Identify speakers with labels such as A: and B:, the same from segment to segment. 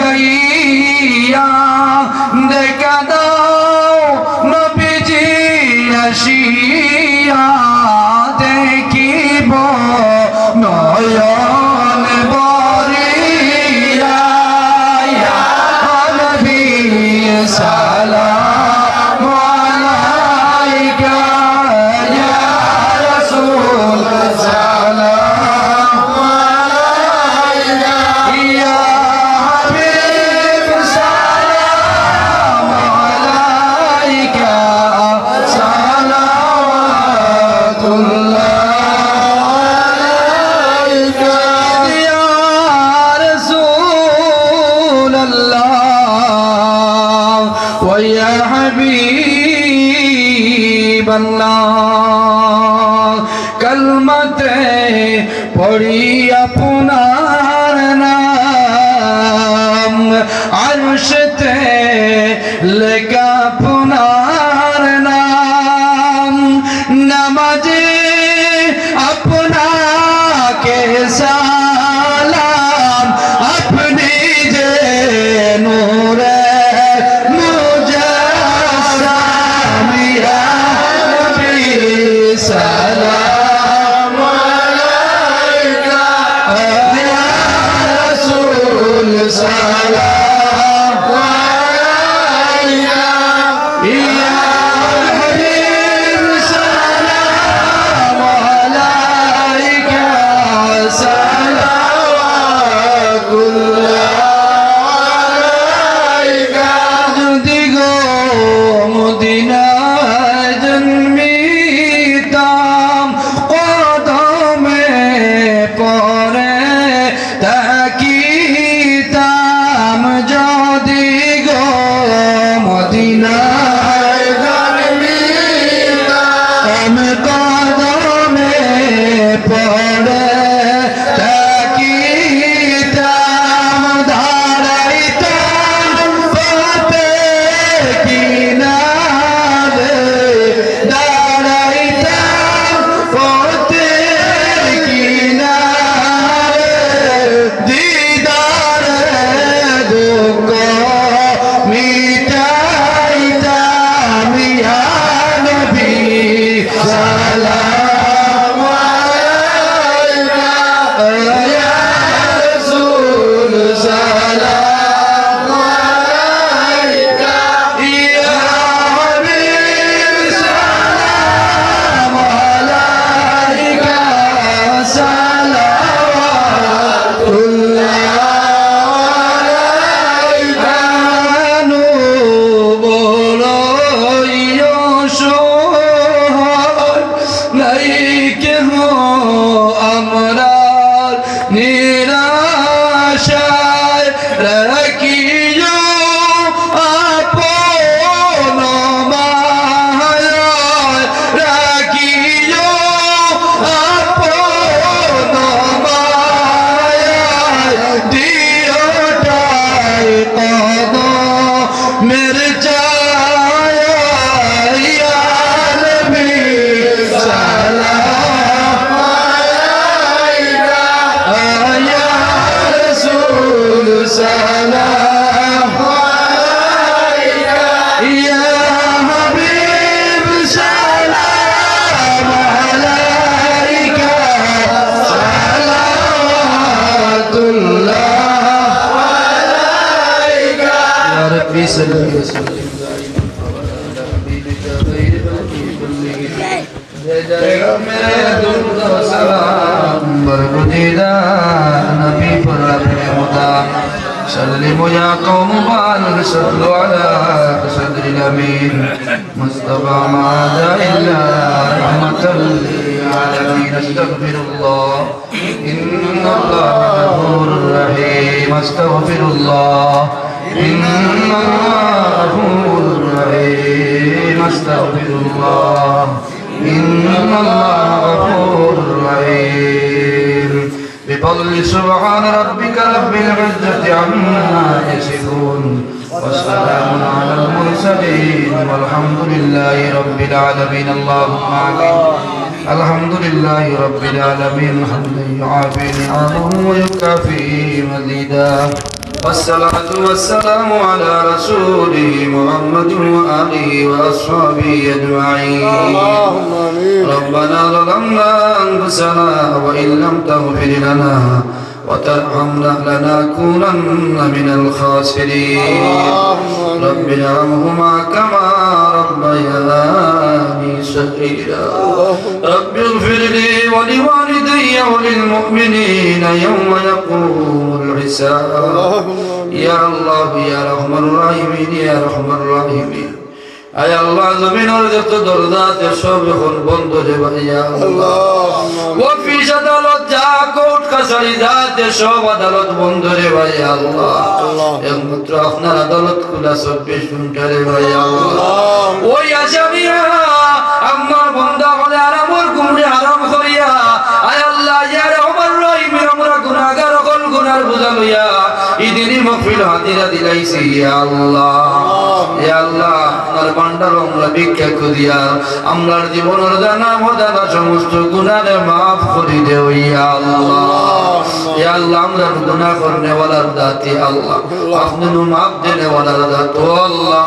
A: গাইয়া দেখা দাও ويا حبيب الله কলমতে পড়ি আপনার নাম আরশতে লেখা আপনার Nee. صل وسلم على حبيبك خير خلقه سلموا يا قوم بان صلوا على صدر الامين مصطفى ما الا رحمه للعالمين استغفر الله ان الله غفور رحيم استغفر الله إن الله غفور رحيم استغفر الله إن الله غفور رحيم بفضل سبحان ربك رب العزة عما يصفون والسلام على المرسلين والحمد لله رب العالمين اللهم آمين الحمد لله رب العالمين حمدا يعافي نعمه ويكافي مزيدا والصلاة والسلام على رسوله محمد وآله وأصحابه أجمعين. ربنا ظلمنا أنفسنا وإن لم تغفر لنا وترحمنا لنكونن من الخاسرين
B: اللهم
A: رب
B: امين
A: ارحمهما كما ربياني صغيرا رب اغفر لي ولوالدي وللمؤمنين يوم يقوم الحساب
B: اللهم
A: يا الله يا رحم الراحمين يا رحم الراحمين আয় আল্লাহ জমিনের যত দরজাতে সব এখন বন্ধ রে ভাইয়া আল্লাহ কাছারি যাতে সব আদালত বন্ধ রে ভাই আল্লাহ।
B: আল্লাহ।
A: একমাত্র আপনার আদালত খোলা চব্বিশ ঘণ্টা রে ভাই আল্লাহ। ওই আসামিয়া ইদিনই হাতিরা দিলাইছি আল্লাহ। আল্লাহ। আপনার ভান্ডার আমরা ভিক্ষা করিয়া আমরার জীবনের জানা মজানা সমস্ত গুনারে মাফ করি দেও আল্লাহ। আল্লাহ আমরা গুনাহ করনে ওয়ালার দাতি আল্লাহ। আপনি মাফ দেনে ওয়ালার দাত আল্লাহ।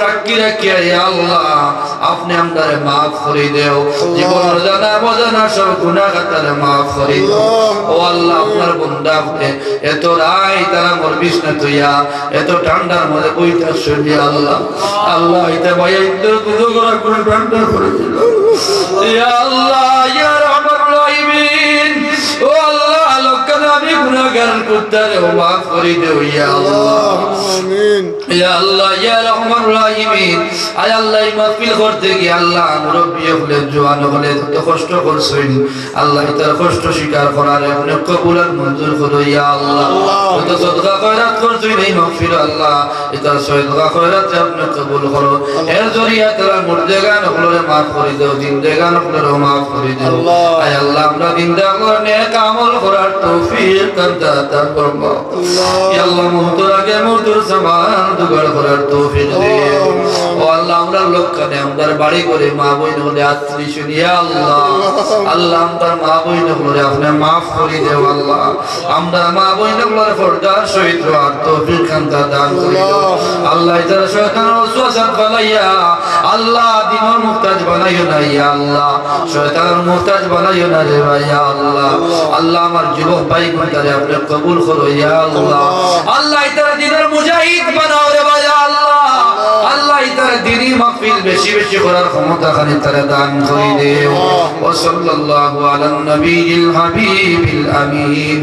A: ফাঁকি রাখিয়া আল্লাহ আপনি আমাদের মাফ করে দেও। জীবনের জানা বজানা সব গুনাহ খাতারে মাফ করে দেও। ও আল্লাহ আপনার বন্ধা আপনি এত রাই তারা মোর বিষ্ণু তুইয়া এত ঠান্ডার মধ্যে বইটা শুনি আল্লাহ। আল্লাহ এটা ভাইয়া ইন্দর পুজো করা করে ঠান্ডা করে দিল ইয়া আল্লাহ ইয়া গুনাহগার কুত্তারে ওয়াফ করে দেও ইয়া আল্লাহ।
B: আমিন।
A: ইয়া আল্লাহ ইয়া রহমান রাহিমিন। আয় আল্লাহ এই মাহফিল করতে কি আল্লাহ মুরব্বি হলে জওয়ান হলে তো কষ্ট করছেন আল্লাহ তার কষ্ট স্বীকার করার অনেক কবুলার মঞ্জুর করো ইয়া আল্লাহ। কত সদকা কয়রাত করছেন এই মাহফিল আল্লাহ এটা সদকা কয়রাত আপনি কবুল করো। এর জরিয়া তারা মুর্দেগান হলে মাফ করে দেও জিন্দেগান হলে মাফ করে দাও। আয় আল্লাহ আমরা জিন্দা করে নেক আমল করার তৌফিক দান তা করব ইয়া আল্লাহ। মুহূর্তের আগে মুহূর্তের জামান দুগাড় করার তৌফিক দিও ও আল্লাহ আমরা লোকখানে আমাদের বাড়ি করে মা বইন হলে আত্মী শুনিয়া আল্লাহ। আল্লাহ। আমার মা বইন হলে আপনি মাফ করে দেও আল্লাহ। আমরা মা বইন হলে ফরদার সহিত আর তৌফিক কান্তা দান করি। আল্লাহ। যারা শয়তান ওসওয়াসা ফলাইয়া আল্লাহ দিনের মুহতাজ বানাইও না ইয়া আল্লাহ। শয়তানের মুহতাজ বানাইও না রে ভাই আল্লাহ। আল্লাহ আমার যুবক ভাই কোনটারে আপনি কবুল করো ইয়া আল্লাহ। আল্লাহ। তারা দিনের মুজাহিদ বানাও রে ভাই আল্লাহ। আল্লাহ। তারা দিনই মাহফিল বেশি বেশি করার ক্ষমতা খালি তারা দান করে দেও। ও সাল্লাল্লাহু আলান নবীল হাবিবিল আমিন।